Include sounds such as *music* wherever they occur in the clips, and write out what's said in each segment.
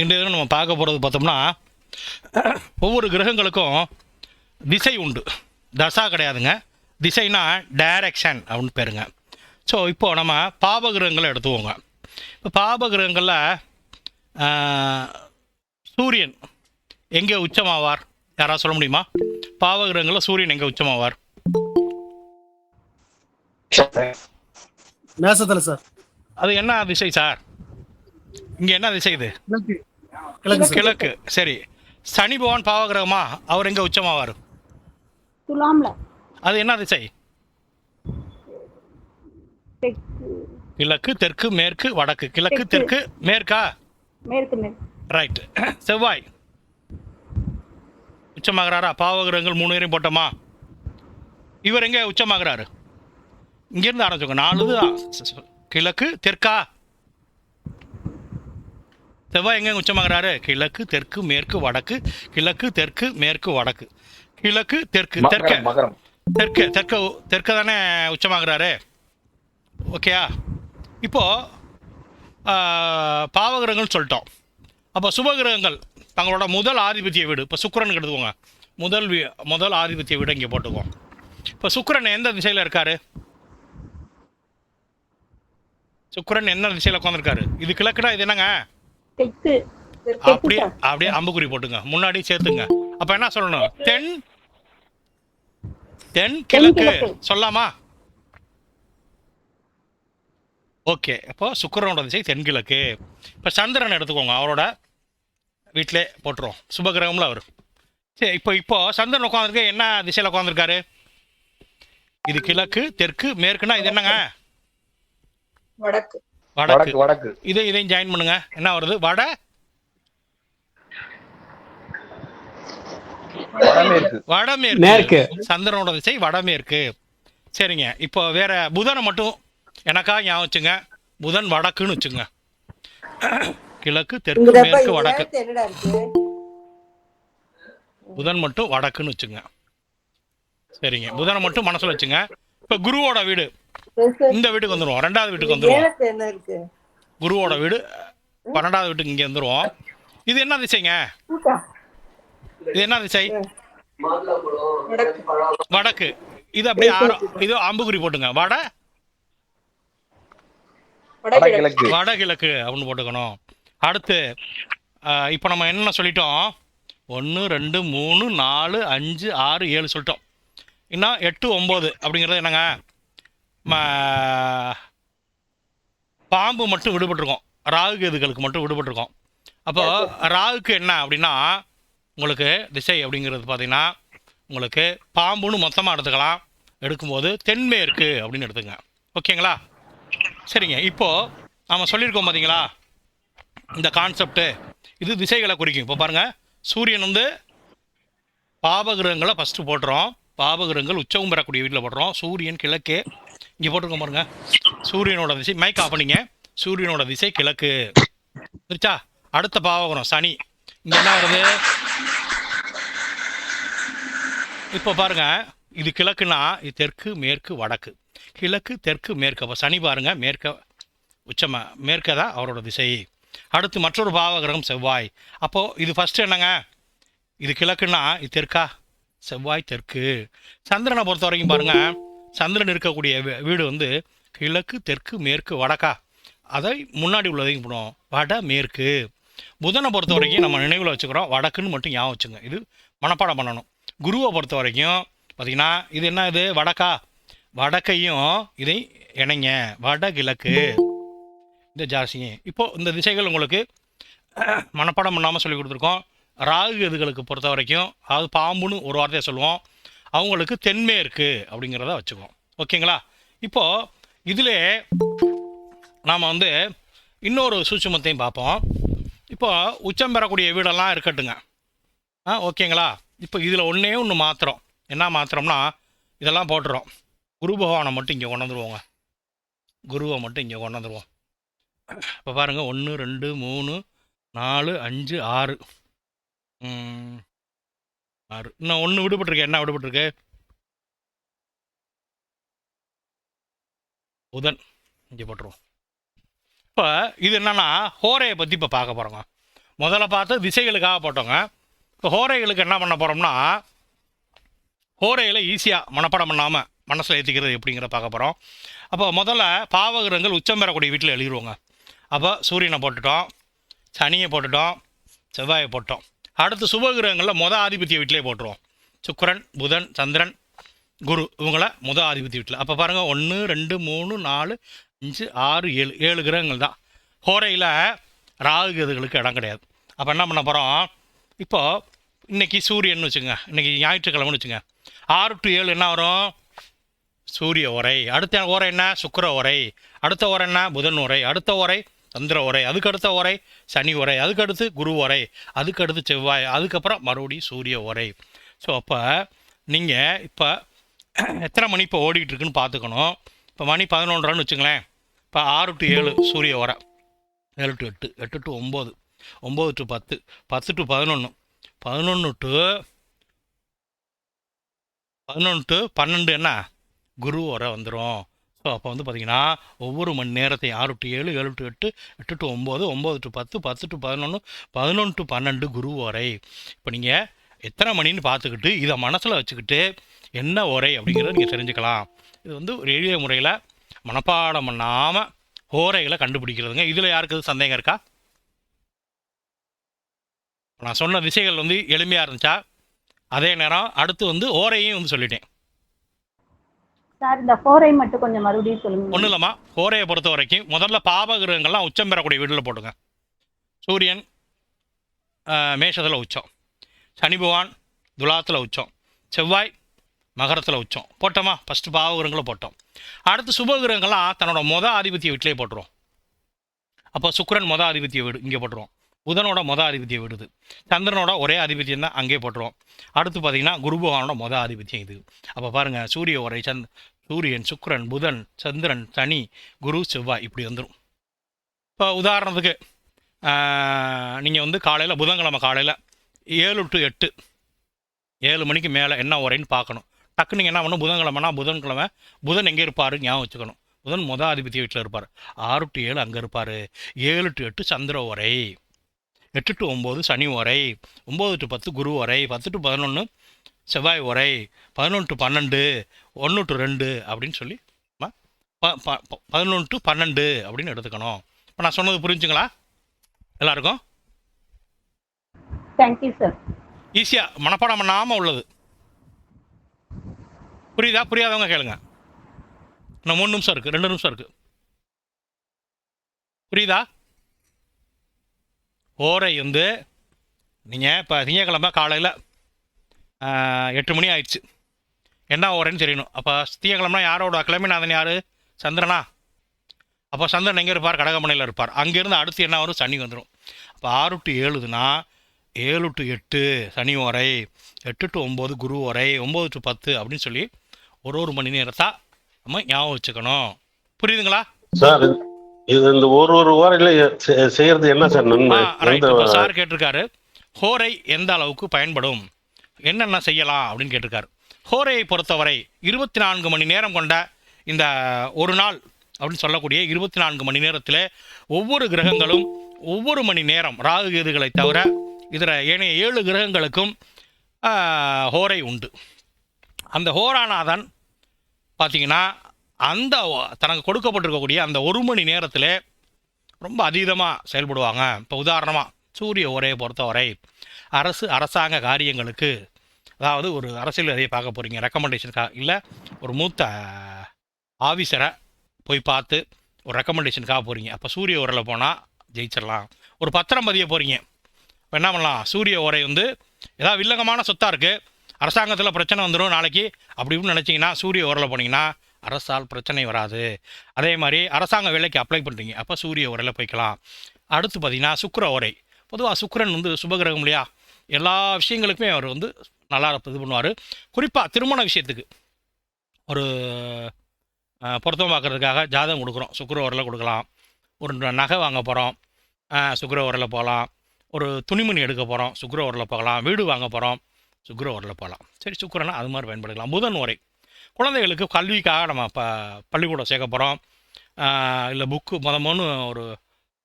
இன்றைய தினம் நம்ம பார்க்க போகிறது பார்த்தோம்னா ஒவ்வொரு கிரகங்களுக்கும் திசை உண்டு. தசா கிடையாதுங்க. திசைனா டைரக்ஷன் அப்படின்னு பேருங்க. ஸோ இப்போ நம்ம பாபகிரகங்களை எடுத்துவோங்க இப்போ பாபகிரகங்களில் சூரியன் எங்கே உச்சமாவார்? யாராவது சொல்ல முடியுமா? பாவகிரகங்களில் சூரியன் எங்கே உச்சமாவார்? மேசத்துல சார். அது என்ன திசை சார்? இங்கே என்ன திசை இது? கிழக்கு சார். சனி பகவான் பாவகிரகமா? அவர் எங்கே உச்சமாவார்? துலாம்ல அது என்ன திசை? கிழக்கு தெற்கு மேற்கு வடக்கு. கிழக்கு தெற்கு. மேற்கா? மேற்கு ரைட் *clears throat* செவ்வாய். உச்சமாகிறாரா? பாவகிரகங்கள் மூணு பேரையும் போட்டோமா? இவர் எங்கே உச்சமாகிறாரு? இங்கேருந்து ஆரம்பிச்சோங்க நாலு கிழக்கு தெற்கா? செவ்வாய் எங்கே உச்சமாகிறாரு? கிழக்கு தெற்கு மேற்கு வடக்கு. கிழக்கு தெற்கு மேற்கு வடக்கு. கிழக்கு தெற்கு தெற்க. தெற்கு தெற்கு தெற்கு தானே உச்சமாகிறாரு? ஓகேயா இப்போது பாவகிரகங்கள் சொல்லிட்டோம். அப்போ சுபகிரகங்கள் தங்களோட முதல் ஆதிபத்திய வீடு இப்போ சுக்கிரன் எடுத்துக்கோங்க முதல் வீ- முதல் ஆதிபத்திய வீடு இங்கே போட்டுக்குவோம் இப்போ சுக்கிரன் எந்த திசையில் இருக்காரு? சுக்கிரன் என்ன திசையில் உட்காந்துருக்காரு இது கிழக்குடா இது என்னங்க? தெற்கு அப்படியே. அப்படியே அம்புக்குறி போட்டுங்க. முன்னாடி சேர்த்துங்க. அப்போ என்ன சொல்லணும்? தென் தென் கிழக்கு. கிழக்கு. சொல்லாமா? ஓகே. அப்போ சுக்கிரனோட திசை தென்கிழக்கு இப்போ சந்திரன் எடுத்துக்கோங்க. அவரோட வீட்டிலே போட்டுருவோம். சுபகிரகம்ல அவர். சரி இப்போ இப்போ சந்திரன் உட்காந்துருக்க என்ன திசையில் உட்காந்துருக்காரு இது கிழக்கு தெற்கு மேற்குனா இது என்னங்க? வடக்கு. வடக்கு. வடக்கு இதை இதையும் ஜாயின் பண்ணுங்க. என்ன வருது? வட? வடமேற்கு. வடமேற்கு. மேற்கு. சந்திரனோட திசை வடமேற்கு. சரிங்க. இப்போ வேற புதனை மட்டும் எனக்கா ஞாபகம் வச்சுங்க. புதன் வடக்குன்னு வச்சுங்க. கிழக்கு தெற்கு மேற்கு வடக்கு. புதன் மட்டும் வடக்குன்னு வச்சுங்க. சரிங்க. புதனை மட்டும் மனசுல வச்சுங்க. இப்போ குருவோட வீடு. இந்த வீட்டுக்கு வந்துருவோம். ரெண்டாவது வீட்டுக்கு வந்துருவோம். இருக்கு? குருவோட வீடு. பன்னெண்டாவது வீட்டுக்கு இங்கே வந்துருவோம். இது என்ன திசைங்க? இது என்ன திசை? வடக்கு. இது அப்படியே இது அம்புக்குறி போட்டுங்க. வட? வடகிழக்கு. வடகிழக்கு அப்படின்னு போட்டுக்கணும். அடுத்து இப்போ நம்ம என்ன சொல்லிட்டோம்? ஒன்று ரெண்டு மூணு நாலு அஞ்சு ஆறு ஏழு சொல்லிட்டோம். இன்னும் எட்டு ஒம்பது அப்படிங்கிறது என்னங்க? பாம்பு மட்டும் விடுபட்டிருக்கோம். ராகு கேதுகளுக்கு மட்டும் விடுபட்டிருக்கோம். அப்போ ராகுக்கு என்ன அப்படின்னா உங்களுக்கு திசை அப்படிங்கிறது பார்த்தீங்கன்னா உங்களுக்கு பாம்புன்னு மொத்தமாக எடுத்துக்கலாம். எடுக்கும்போது தென்மேற்கு அப்படின்னு எடுத்துங்க. ஓகேங்களா? சரிங்க. இப்போது நாம் சொல்லியிருக்கோம் பார்த்தீங்களா? இந்த கான்செப்ட்டு. இது திசைகளை குறிக்கும். இப்போ பாருங்கள் சூரியன் வந்து பாபகிரகங்களை ஃபஸ்ட்டு போட்டுறோம் பாவகிரங்கள் உச்சவும் பெறக்கூடிய வீட்டில் படுறோம். சூரியன் கிழக்கு. இங்கே போட்டிருக்கோம் பாருங்க. சூரியனோட திசை மைக் ஆஃப் பண்ணிங்க. சூரியனோட திசை கிழக்கு. சரிச்சா அடுத்த பாவகிரம் சனி. இங்கே என்ன வருது? இப்போ பாருங்க. இது கிழக்குன்னா இது தெற்கு மேற்கு வடக்கு. கிழக்கு தெற்கு மேற்கு. அப்போ சனி பாருங்க. மேற்க உச்சமா மேற்க தான் அவரோட திசை. அடுத்து மற்றொரு பாவகிரகம் செவ்வாய். அப்போது இது ஃபஸ்ட்டு என்னங்க? இது கிழக்குன்னா இது தெற்கா? செவ்வாய் தெற்கு சந்திரனை பொறுத்த வரைக்கும் பாருங்க சந்திரன் இருக்கக்கூடிய வீ- வீடு வந்து கிழக்கு தெற்கு மேற்கு வடக்கா. அதை முன்னாடி உள்ளதையும் போடுவோம் வட மேற்கு. புதனை பொறுத்த வரைக்கும் நம்ம நினைவில் வச்சுக்கிறோம். வடக்குன்னு மட்டும் ஞாபகம் வச்சுங்க. இது மனப்பாடம் பண்ணணும். குருவை பொறுத்த வரைக்கும் பார்த்தீங்கன்னா இது என்ன இது? வடக்கா. வடக்கையும் இதை இணைங்க. வடகிழக்கு இந்த ஜாசிங்க இப்போ இந்த திசைகள் உங்களுக்கு மனப்பாடம் பண்ணாமல் சொல்லி கொடுத்துருக்கோம். ராகு எதுகளுக்கு பொறுத்த வரைக்கும் அதாவது பாம்புன்னு ஒரு வார்த்தையை சொல்லுவோம் அவங்களுக்கு தென்மேற்கு அப்படிங்கிறத வச்சுக்குவோம். ஓகேங்களா? இப்போது இதில் நாம் வந்து இன்னொரு சூட்சுமத்தையும் பார்ப்போம். இப்போ உச்சம் பெறக்கூடிய வீடெல்லாம் இருக்கட்டுங்க. ஆ ஓகேங்களா? இப்போ இதில் ஒன்றே ஒன்று மாத்திரம். என்ன மாத்திரம்னா இதெல்லாம் போட்டுறோம். குரு பகவானை மட்டும் இங்கே கொண்டாந்துருவோங்க குருவை மட்டும் இங்கே கொண்டாந்துருவோம் இப்போ பாருங்கள் ஒன்று ரெண்டு மூணு நாலு அஞ்சு ஆறு. ஆறு இன்னும் ஒன்று விடுபட்டிருக்கேன் என்ன விடுபட்டிருக்கு? புதன். இங்கே போட்டுருவோம். இப்போ இது என்னென்னா ஹோரையை பற்றி இப்போ பார்க்க போகிறோங்க முதல்ல பார்த்து திசைகளுக்காக போட்டோங்க. இப்போ ஹோரைகளுக்கு என்ன பண்ண போகிறோம்னா ஹோரைகளை ஈஸியாக மனப்பாடம் பண்ணாமல் மனசில் ஏற்றிக்கிறது எப்படிங்கிற பார்க்க போகிறோம் அப்போ முதல்ல பாவகிரகங்கள் உச்சம் பெறக்கூடிய வீட்டில் எழுதிடுவோங்க அப்போ சூரியனை போட்டுட்டோம் சனியை போட்டுட்டோம் செவ்வாயை போட்டோம். அடுத்து சுபகிரகங்களில் மொதல் ஆதிபத்திய வீட்டிலே போட்டுருவோம். சுக்கரன் புதன் சந்திரன் குரு இவங்கள முத ஆதிபத்திய வீட்டில். அப்போ பாருங்கள் ஒன்று ரெண்டு மூணு நாலு அஞ்சு ஆறு ஏழு ஏழு கிரகங்கள் தான். ஹோரையில் ராகு கேதுகளுக்கு இடம் கிடையாது. அப்போ என்ன பண்ண போகிறோம் இப்போது இன்னைக்கு சூரியன் வச்சுங்க இன்னைக்கு ஞாயிற்றுக்கிழமைன்னு வச்சுங்க. ஆறு டு ஏழு என்ன வரும்? சூரிய உரை அடுத்த உரை என்ன? சுக்கர உரை அடுத்த உரை என்ன? புதன் உரை அடுத்த உரை சந்திர உரை அதுக்கு அடுத்த உரை சனி உரை அதுக்கடுத்து குரு உரை அதுக்கு அடுத்து செவ்வாய் அதுக்கப்புறம் மறுபடியும் சூரிய உரை. ஸோ அப்போ நீங்கள் இப்போ எத்தனை மணி இப்போ ஓடிக்கிட்டு இருக்குன்னு பார்த்துக்கணும். இப்போ மணி பதினொன்றான்னு வச்சுங்களேன். இப்போ ஆறு டு ஏழு சூரிய உரை. ஏழு டு எட்டு எட்டு டு ஒம்பது ஒம்பது டு பத்து பத்து டு பதினொன்று பதினொன்று டு பதினொன்று டு பன்னெண்டு என்ன? குரு உரை வந்துடும் ஸோ அப்போ வந்து பார்த்தீங்கன்னா ஒவ்வொரு மணி நேரத்தையும் ஆறு டு ஏழு ஏழு டு எட்டு எட்டு டு ஒம்பது ஒம்பது டு பத்து பத்து டு பதினொன்று பதினொன்று டு பன்னெண்டு குரு வரை. இப்போ நீங்கள் எத்தனை மணின்னு பார்த்துக்கிட்டு இதை மனசில் வச்சுக்கிட்டு என்ன உரை அப்படிங்கிறத நீங்கள் தெரிஞ்சுக்கலாம். இது வந்து ஒரு எளிய முறையில் மனப்பாடம் பண்ணாமல் ஓரைகளை கண்டுபிடிக்கிறதுங்க. இதில் யாருக்கு சந்தேகம் இருக்கா? நான் சொன்ன திசைகள் வந்து எளிமையாக இருந்துச்சா? அதே நேரம் அடுத்து வந்து ஓரையும் வந்து சொல்லிட்டேன். சார் இந்த ஃபோரை மட்டும் கொஞ்சம் மறுபடியும் சொல்லுங்க. ஒன்றும் இல்லைம்மா. ஃபோரையை பொறுத்த வரைக்கும் முதல்ல பாபகிரகங்கள்லாம் உச்சம் பெறக்கூடிய வீட்டில் போட்டுங்க. சூரியன் மேஷத்தில் உச்சம். சனி பகவான் துலாத்தில் உச்சம். செவ்வாய் மகரத்தில் உச்சம். போட்டோமா? ஃபஸ்ட்டு பாவகிரகங்களை போட்டோம். அடுத்து சுபகிரகங்கள்லாம் தன்னோட மொத ஆதிபத்திய வீட்டிலே போட்டுருவோம். அப்போ சுக்கரன் மொத ஆதிபத்திய வீடு இங்கே போட்டுருவோம். புதனோட மொதல் ஆதிபத்தியம் விடுது. சந்திரனோட ஒரே ஆதிபத்தியம் தான் அங்கே போட்டுருவோம் அடுத்து பார்த்தீங்கன்னா குருபகவானோட மொதல் ஆதிபத்தியம் இது. அப்போ பாருங்கள் சூரிய உரை சந்த் சூரியன் சுக்கரன் புதன் சந்திரன் சனி குரு செவ்வாய் இப்படி வந்துடும் இப்போ உதாரணத்துக்கு நீங்கள் வந்து காலையில் புதன்கிழமை காலையில் ஏழு டு எட்டு ஏழு மணிக்கு மேலே என்ன உரைன்னு பார்க்கணும். டக்குன்னு நீங்கள் என்ன பண்ணணும்? புதன்கிழமைனா புதன்கிழமை புதன் எங்கே இருப்பார் ஞாபகம் வச்சுக்கணும். புதன் முத ஆதிபத்திய வீட்டில் இருப்பார். ஆறு டு ஏழு அங்கே இருப்பார். ஏழு டு எட்டு சந்திர உரை. எட்டு டு ஒம்பது சனி உரை ஒம்பது டு பத்து குரு உரை பத்து டு பதினொன்று செவ்வாய் உரை பதினொன்று டு பன்னெண்டு ஒன்று டு ரெண்டு அப்படின்னு சொல்லி பதினொன்று டு பன்னெண்டு அப்படின்னு எடுத்துக்கணும். இப்போ நான் சொன்னது புரிஞ்சுங்களா? எல்லாருக்கும்? தேங்க்யூ சார் ஈஸியாக மனப்பாடம் பண்ணாமல் உள்ளது. புரியுதா? புரியாதவங்க கேளுங்க. இன்னும் மூணு நிமிஷம் இருக்குது ரெண்டு நிமிஷம் இருக்குது புரியுதா? ஓரை வந்து நீங்கள் இப்போ திங்கக்கிழமை காலையில் எட்டு மணி ஆயிடுச்சு. என்ன ஓரைன்னு தெரியணும். அப்போ திங்கக்கிழமை யாரோட கிழமைநாதன் யார்? சந்திரனா? அப்போ சந்திரன் எங்கே இருப்பார்? கடகமனையில் இருப்பார். அங்கேருந்து அடுத்து என்ன வரும்? சனி வந்துடும் அப்போ ஆறு டு ஏழுதுன்னா ஏழு டு எட்டு சனி வரை எட்டு டு ஒம்பது குரு வரை ஒம்பது டு பத்து அப்படின்னு சொல்லி ஒரு ஒரு மணி நேரத்தா நம்ம ஞாபகம் வச்சுக்கணும். புரியுதுங்களா? சார் இது இந்த ஒரு ஒரு செ- செய்யறது என்ன சார் நன்மை? சார் கேட்டிருக்காரு ஹோரை எந்த அளவுக்கு பயன்படும்? என்னென்ன செய்யலாம் அப்படின்னு கேட்டிருக்காரு. ஹோரையை பொறுத்தவரை இருபத்தி நான்கு மணி நேரம் கொண்ட இந்த ஒரு நாள் அப்படின்னு சொல்லக்கூடிய இருபத்தி நான்கு மணி நேரத்தில் ஒவ்வொரு கிரகங்களும் ஒவ்வொரு மணி நேரம் ராகு கேதுகளை தவிர இதர ஏனைய ஏழு கிரகங்களுக்கும் ஹோரை உண்டு. அந்த ஹோராநாதன் பார்த்தீங்கன்னா அந்த தனக்கு கொடுக்கப்பட்டிருக்கக்கூடிய அந்த ஒரு மணி நேரத்தில் ரொம்ப அதீதமாக செயல்படுவாங்க. இப்போ உதாரணமாக சூரிய உரையை பொறுத்தவரை அரசு அரசாங்க காரியங்களுக்கு அதாவது ஒரு அரசியல் அதையை பார்க்க போகிறீங்க ரெக்கமெண்டேஷனுக்காக இல்லை ஒரு மூத்த ஆஃபீஸரை போய் பார்த்து ஒரு ரெக்கமெண்டேஷனுக்காக போகிறீங்க அப்போ சூரிய உரையில் போனால் ஜெயிச்சிடலாம். ஒரு பத்திரம் பதிய போகிறீங்க இப்போ என்ன பண்ணலாம்? சூரிய உரை வந்து ஏதாவது வில்லங்கமான சொத்தாக இருக்குது அரசாங்கத்தில் பிரச்சனை வந்துடும் நாளைக்கு. அப்படி இப்படின்னு நினச்சிங்கன்னா சூரிய உரையில் போனீங்கன்னா அரசால் பிரச்சனை வராது. அதே மாதிரி அரசாங்க வேலைக்கு அப்ளை பண்ணுறீங்க அப்போ சூரிய உரையில் போய்க்கலாம். அடுத்து பார்த்தீங்கன்னா சுக்கர உரை. பொதுவாக சுக்கரன் வந்து சுபகிரகம் இல்லையா? எல்லா விஷயங்களுக்குமே அவர் வந்து நல்லா இது பண்ணுவார். குறிப்பாக திருமண விஷயத்துக்கு. ஒரு பொருத்தம் பார்க்குறதுக்காக ஜாதகம் கொடுக்குறோம். சுக்கர உரையில் கொடுக்கலாம். ஒரு நகை வாங்க போகிறோம் சுக்கர உரையில் போகலாம். ஒரு துணிமணி எடுக்க போகிறோம் சுக்கர உரையில் போகலாம். வீடு வாங்க போகிறோம் சுக்கர உரையில் போகலாம். சரி சுக்கரனா அது மாதிரி பயன்படுத்தலாம் புதன் உரை. குழந்தைகளுக்கு கல்விக்காக நம்ம ப பள்ளிக்கூடம் சேர்க்க போகிறோம் இல்லை புக்கு முத முன்னு ஒரு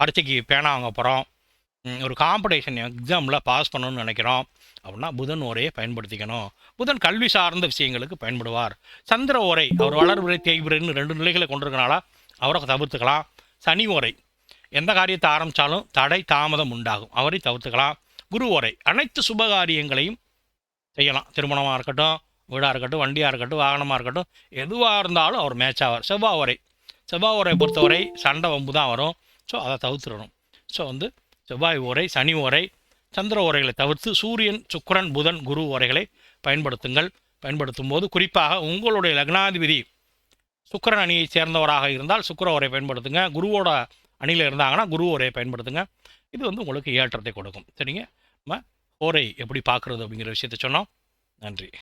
பரீட்சைக்கு பேனா வாங்க போகிறோம் ஒரு காம்படிஷன் எக்ஸாமில் பாஸ் பண்ணணும்னு நினைக்கிறோம். அப்படின்னா புதன் ஓரையை பயன்படுத்திக்கணும். புதன் கல்வி சார்ந்த விஷயங்களுக்கு பயன்படுவார். சந்திர ஓரை அவர் வளர்வுரை தேய்வுரைன்னு ரெண்டு நிலைகளை கொண்டிருக்கனால அவரை தவிர்த்துக்கலாம். சனி ஓரை எந்த காரியத்தை ஆரம்பித்தாலும் தடை தாமதம் உண்டாகும். அவரை தவிர்த்துக்கலாம். குரு ஓரை அனைத்து சுபகாரியங்களையும் செய்யலாம். திருமணமாக இருக்கட்டும் வீடாக இருக்கட்டும் வண்டியாக இருக்கட்டும் வாகனமாக இருக்கட்டும் எதுவாக இருந்தாலும் அவர் மேட்ச் ஆவார் செவ்வாய் உரை செவ்வாய் உரை பொறுத்தவரை சண்டை வம்பு தான் வரும். ஸோ அதை தவிர்த்துடணும். ஸோ வந்து செவ்வாய் உரை சனி உரை சந்திர உரைகளை தவிர்த்து சூரியன் சுக்கரன் புதன் குரு உரைகளை பயன்படுத்துங்கள். பயன்படுத்தும் போது குறிப்பாக உங்களுடைய லக்னாதிபதி சுக்கரன் அணியை சேர்ந்தவராக இருந்தால் சுக்கர உரை பயன்படுத்துங்க. குருவோட அணியில் இருந்தாங்கன்னா குரு உரையை பயன்படுத்துங்க. இது வந்து உங்களுக்கு ஏற்றத்தை கொடுக்கும். சரிங்க? நம்ம ஓரை எப்படி பார்க்குறது அப்படிங்கிற விஷயத்த சொன்னோம். நன்றி.